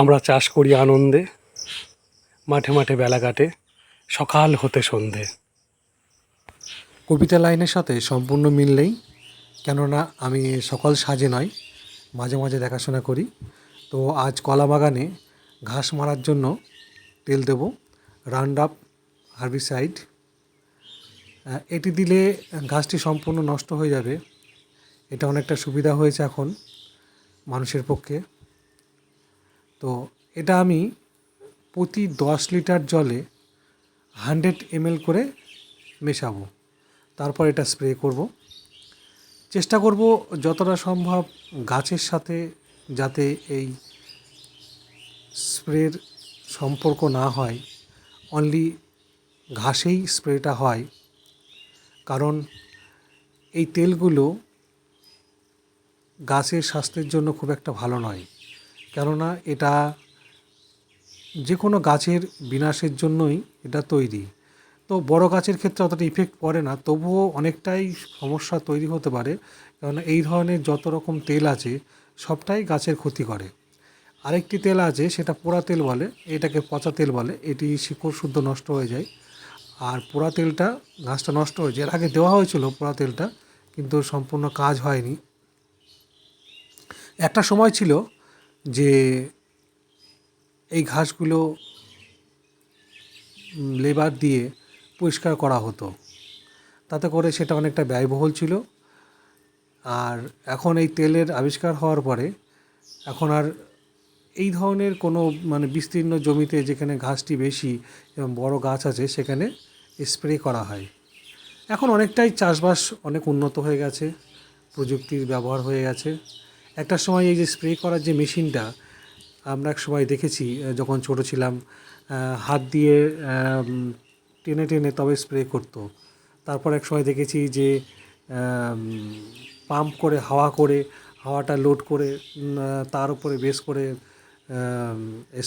আমরা চাষ করি আনন্দে, মাঠে মাঠে বেলা কাটে, সকাল হতে সন্ধে। কবিতা লাইনের সাথে সম্পূর্ণ মিল নেই, কেননা আমি সকাল সাজে নয়, মাঝে মাঝে দেখাশোনা করি। তো আজ কলা বাগানে ঘাস মারার জন্য তেল দেব রাউন্ড আপ হার্বিসাইড এটি দিলে ঘাসটি সম্পূর্ণ নষ্ট হয়ে যাবে, এটা অনেকটা সুবিধা হয়েছে এখন মানুষের পক্ষে। তো এটা আমি প্রতি দশ লিটার জলে হান্ড্রেড এমএল করে মেশাবো। তারপর এটা স্প্রে করব। চেষ্টা করব যতটা সম্ভব গাছের সাথে যাতে এই স্প্রের সম্পর্ক না হয়। অনলি ঘাসেই স্প্রেটা হয়। কারণ এই তেলগুলো গাছের স্বাস্থ্যের জন্য খুব একটা ভালো নয়। কেননা এটা যে কোনো গাছের বিনাশের জন্যই এটা তৈরি। তো বড় গাছের ক্ষেত্রে অতটা ইফেক্ট পড়ে না, তবুও অনেকটাই সমস্যা তৈরি হতে পারে, কেননা এই ধরনের যত রকম তেল আছে সবটাই গাছের ক্ষতি করে। আরেকটি তেল আছে সেটা পোড়া তেল বলে, এটাকে পচা তেল বলে, এটি শিকড় শুদ্ধ নষ্ট হয়ে যায়। আর পোড়া তেলটা, গাছটা নষ্ট হয়ে যায়, এর আগে দেওয়া হয়েছিল পোড়া তেলটা, কিন্তু সম্পূর্ণ কাজ হয়নি। একটা সময় ছিল যে এই ঘাসগুলো লেবার দিয়ে পরিষ্কার করা হতো। তাতে করে সেটা অনেকটা ব্যয়বহুল ছিল। আর এখন এই তেলের আবিষ্কার হওয়ার পরে এখন আর এই ধরনের কোনো মানে বিস্তীর্ণ জমিতে যেখানে ঘাসটি বেশি এবং বড় গাছ আছে, সেখানে স্প্রে করা হয়। এখন অনেকটাই চাষবাস অনেক উন্নত হয়ে গেছে। প্রযুক্তির ব্যবহার হয়ে গেছে। একটা সময় এই যে স্প্রে করার যে মেশিনটা, আমরা এক সময় দেখেছি যখন ছোট ছিলাম হাত দিয়ে টেনে টেনে তবে স্প্রে করতো। তারপর এক সময় দেখেছি যে পাম্প করে হাওয়া করে, হাওয়াটা লোড করে তার উপরে বেস করে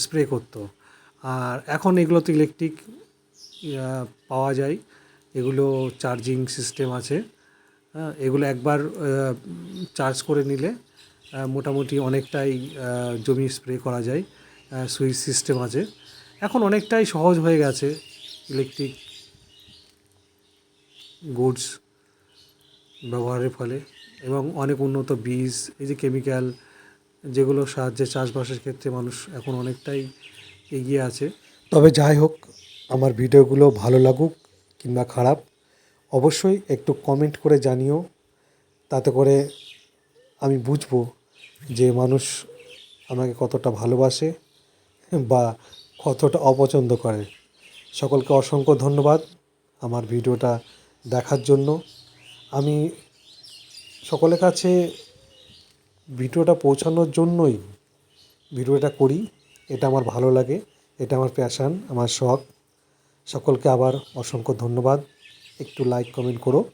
স্প্রে করতো। আর এখন এগুলো তো ইলেকট্রিক পাওয়া যায়। এগুলো চার্জিং সিস্টেম আছে। এগুলো একবার চার্জ করে নিলে মোটামুটি অনেকটাই জমি স্প্রে করা যায় সুইচ সিস্টেম আছে। এখন অনেকটাই সহজ হয়ে গেছে ইলেকট্রিক গুডস ব্যবহারের ফলে এবং অনেক উন্নত বীজ, এই যে কেমিক্যাল যেগুলো সাহায্যে চাষবাসের ক্ষেত্রে মানুষ এখন অনেকটাই এগিয়ে আছে। তবে যাই হোক, আমার ভিডিওগুলো ভালো লাগুক কিংবা খারাপ, অবশ্যই একটু কমেন্ট করে জানিও। তাতে করে আমি বুঝব যে মানুষ আমাকে কতটা ভালোবাসে বা কতটা অপছন্দ করে। সকলকে অসংখ্য ধন্যবাদ আমার ভিডিওটা দেখার জন্য। আমি সকলের কাছে ভিডিওটা পৌঁছানোর জন্যই ভিডিওটা করি। এটা আমার ভালো লাগে, এটা আমার প্যাশান আমার শখ। সকলকে আবার অসংখ্য ধন্যবাদ। একটু লাইক কমেন্ট করো।